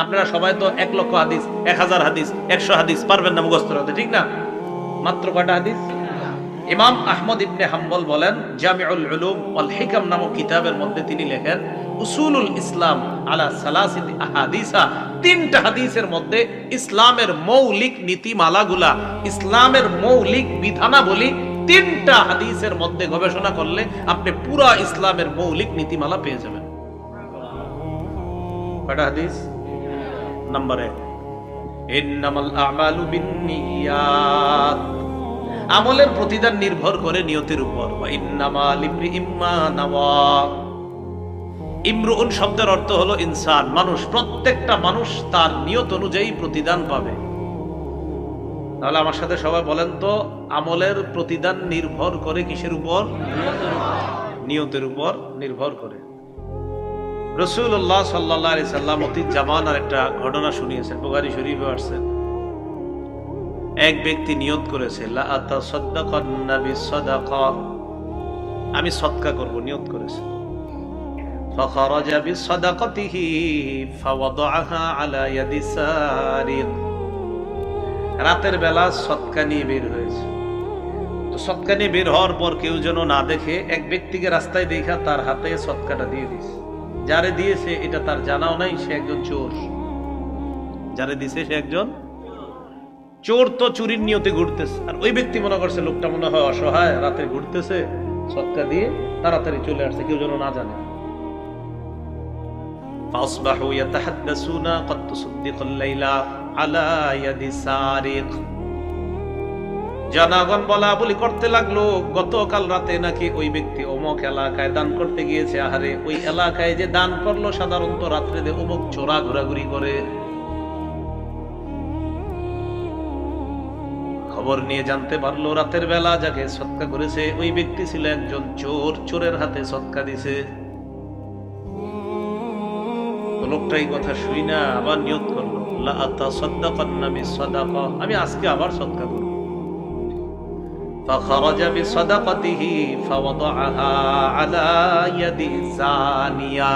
আপনারা সবাই তো এক লক্ষ হাদিস, এক হাজার হাদিস, একশো হাদিস পারবেন না মুখস্থ হতে, ঠিক না? মাত্র কয়টা হাদিস? ইমাম আহমদ ইবনে হাম্বল বলেন, জামিউল উলুম ওয়াল হিকাম নামক কিতাবের মধ্যে তিনি লেখেন, উসুলুল ইসলাম আলা সালাসিতি আহাদিসা তিনটা হাদিসের মধ্যে ইসলামের মৌলিক নীতিমালাগুলা, ইসলামের মৌলিক বিধানাবলী তিনটা হাদিসের মধ্যে গবেষণা করলে আপনি পুরা ইসলামের মৌলিক নীতিমালা পেয়ে যাবেন। কয়টা হাদিস? নাম্বার। আমলের প্রতিদান নির্ভর করে নিয়তের উপর। ইমরুন শব্দের অর্থ হলো ইনসান, মানুষ। প্রত্যেকটা মানুষ তার নিয়ত অনুযায়ী প্রতিদান পাবে। তাহলে আমার সাথে সবাই বলেন তো, আমলের প্রতিদান নির্ভর করে কিসের উপর? নিয়তের উপর নির্ভর করে। রসুল্লাহ সাল্লাহ আলি সাল্লাম অতীত জামানার একটা ঘটনা শুনিয়েছেন বোগারি শরীফে আসছেন এক ব্যক্তি নিয়ত করেছে আমি সৎকা করব, নিয়ত করেছে। রাতের বেলা সৎকা নিয়ে বের হয়েছে। তো সৎকা নিয়ে বের হওয়ার পর কেউ যেন না দেখে এক ব্যক্তিকে রাস্তায় দেখা তার হাতে সৎকাটা দিয়ে দিয়েছে। যারে দিয়েছে এটা তার জানাও নাই সে একজন চোর যারে দিছে সে একজন চোর তো চুরির নিয়তে ঘুরতেছে আর ওই ব্যক্তি মনে করছে লোকটা মনে হয় অসহায় রাতে ঘুরতেছে সৎকা দিয়ে তাড়াতাড়ি চলে আসছে কেউ যেন না জানে فأصبحوا يتحدثون قد تصدق الليلة على يد سارق জনগণ বলা বলি করতে লাগল, গতকাল রাতে নাকি ওই ব্যক্তি অমুক এলাকায় দান করতে গিয়েছে। আহারে, ওই এলাকায় যে দান করল, সাধারণত রাত্রে অমুক চোরা ঘোরাঘুরি করে। খবর নিয়ে জানতে পারল, রাতের বেলা যাকে সৎকা করেছে, ওই ব্যক্তি ছিল একজন চোর, চোরের হাতে সৎকা দিছে। তো লোকটা এই কথা শুই না, আবার নিয়ত করল। আমি আজকে আবার সৎকা করব। فخرج بصدقته فوضعها على يد زانية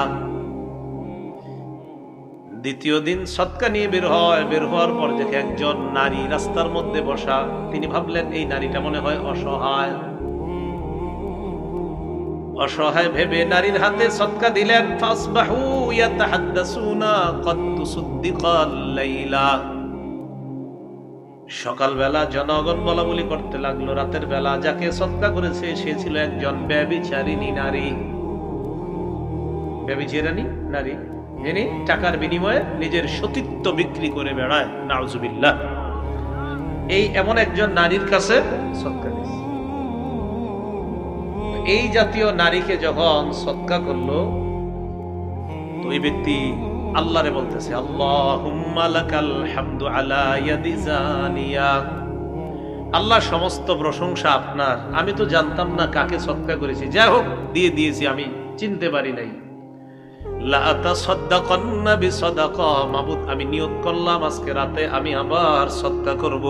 দ্বিতীয় দিন সৎকা নিয়ে বের হয় বের হওয়ার পর দেখে একজন নারী রাস্তার মধ্যে বসা তিনি ভাবলেন এই নারীটা মনে হয় অসহায় অসহায় ভেবে নারীর হাতে সৎকা দিলেন ফাসবাহু ইয়াতাহাদ্দাসুনা কদ তুসদ্দিকাল লাইলা সকালবেলা জনগণ বলা বলি করতে লাগল। রাতের বেলা যাকে সৎকা করেছে, সে ছিল একজন ব্যবিচারিণী নারী। ব্যবিচারিণী নারী? যিনি টাকার বিনিময়ে নিজের সতীত্ব বিক্রি করে বেড়ায়। নাউজুবিল্লাহ। এই এমন একজন নারীর কাছে সৎকা এই জাতীয় নারীকে যখন সৎকা করল, তো ওই ব্যক্তি আল্লাহরে বলতেছে আল্লাহ সমস্ত প্রশংসা আপনার। আমি তো জানতাম না কাকে সৎকা করেছি। যাই হোক, দিয়ে দিয়েছি আমি, চিনতে পারি নাই। আমি নিয়োগ করলাম, আজকে রাতে আমি আবার সৎকা করব।